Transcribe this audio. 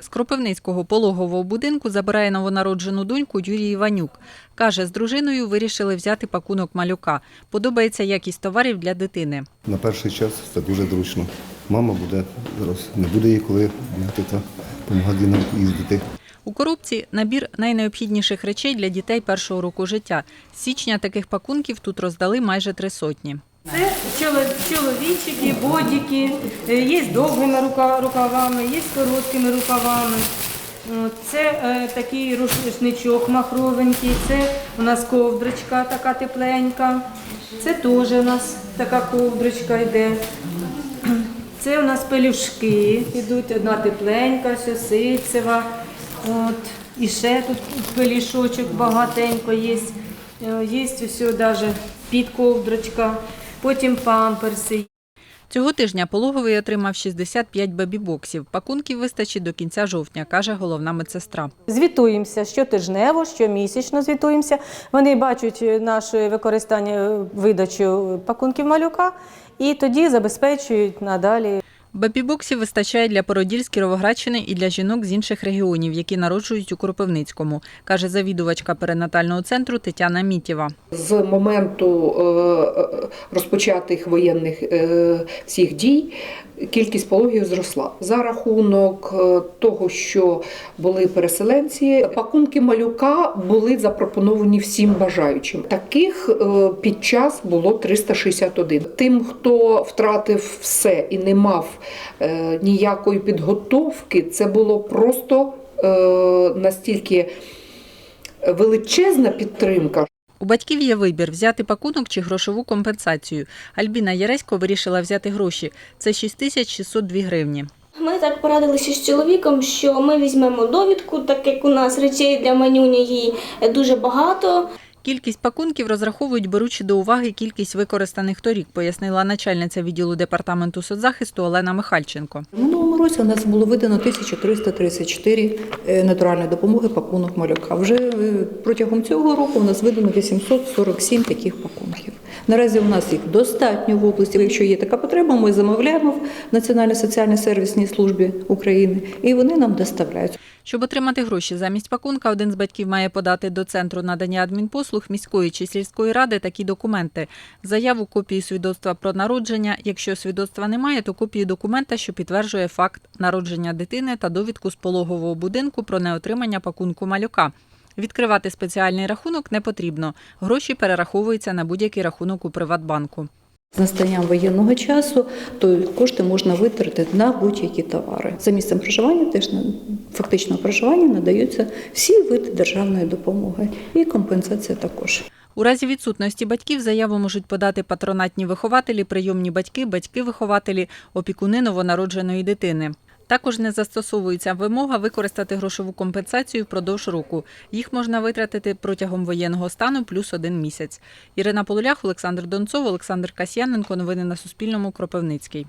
З Кропивницького пологового будинку забирає новонароджену доньку Юрій Іванюк. Каже, з дружиною вирішили взяти пакунок малюка. Подобається якість товарів для дитини. На перший час це дуже зручно. Мама буде зараз, не буде їй коли бігати та по магазинам їздити. У коробці набір найнеобхідніших речей для дітей першого року життя. З січня таких пакунків тут роздали майже три сотні. Це чоловічики, бодіки, е, є з довгими рукавами, є з короткими рукавами. Це е, такий рушничок махровенький, це у нас ковдрочка така тепленька. Це теж у нас така ковдрочка йде. Це у нас пелюшки йдуть, одна тепленька, все ситцева. От. І ще тут пелішочок багатенько є. Е, Є навіть підковдрочка, потім памперси. Цього тижня пологовий отримав 65 бебі-боксів. Пакунків вистачить до кінця жовтня, каже головна медсестра. Звітуємося щотижнево, щомісячно звітуємося. Вони бачать наше використання видачу пакунків малюка і тоді забезпечують надалі. Бебі-боксів вистачає для породіль з Кіровоградщини і для жінок з інших регіонів, які народжують у Кропивницькому, каже завідувачка перинатального центру Тетяна Мітєва. З моменту е, е, розпочатих воєнних е, всіх дій кількість пологів зросла за рахунок того, що були переселенці. Пакунки малюка були запропоновані всім бажаючим. Таких під час було 361. Тим, хто втратив все і не мав е, ніякої підготовки, це було просто е, настільки величезна підтримка, У батьків є вибір взяти пакунок чи грошову компенсацію. Альбіна Яресько вирішила взяти гроші. Це 6602 гривні. Ми так порадилися з чоловіком, що ми візьмемо довідку, так як у нас речей для манюні її дуже багато. Кількість пакунків розраховують, беручи до уваги кількість використаних торік, пояснила начальниця відділу департаменту соцзахисту Олена Михальченко. Минулому році у нас було видано 1334 е, натуральної допомоги пакунок малюка. Вже е, протягом цього року у нас видано 847 таких пакунків. Наразі у нас їх достатньо в області. Якщо є така потреба, ми замовляємо в Національній соціальній сервісній службі України і вони нам доставляють. Щоб отримати гроші замість пакунка, один з батьків має подати до центру надання адмінпослуг міської чи сільської ради такі документи: заяву, копію свідоцтва про народження. Якщо свідоцтва немає, то копію документа, що підтверджує факт народження дитини та довідку з пологового будинку про неотримання пакунку малюка. Відкривати спеціальний рахунок не потрібно. Гроші перераховуються на будь-який рахунок у Приватбанку. З настанням воєнного часу то кошти можна витратити на будь-які товари. За місцем проживання теж на фактичного проживання надаються всі види державної допомоги і компенсація також. У разі відсутності батьків заяву можуть подати патронатні вихователі, прийомні батьки, батьки-вихователі, опікуни новонародженої дитини. Також не застосовується вимога використати грошову компенсацію впродовж року. Їх можна витратити протягом воєнного стану плюс один місяць. Ірина Полулях, Олександр Донцов, Олександр Касьяненко. Новини на Суспільному. Кропивницький.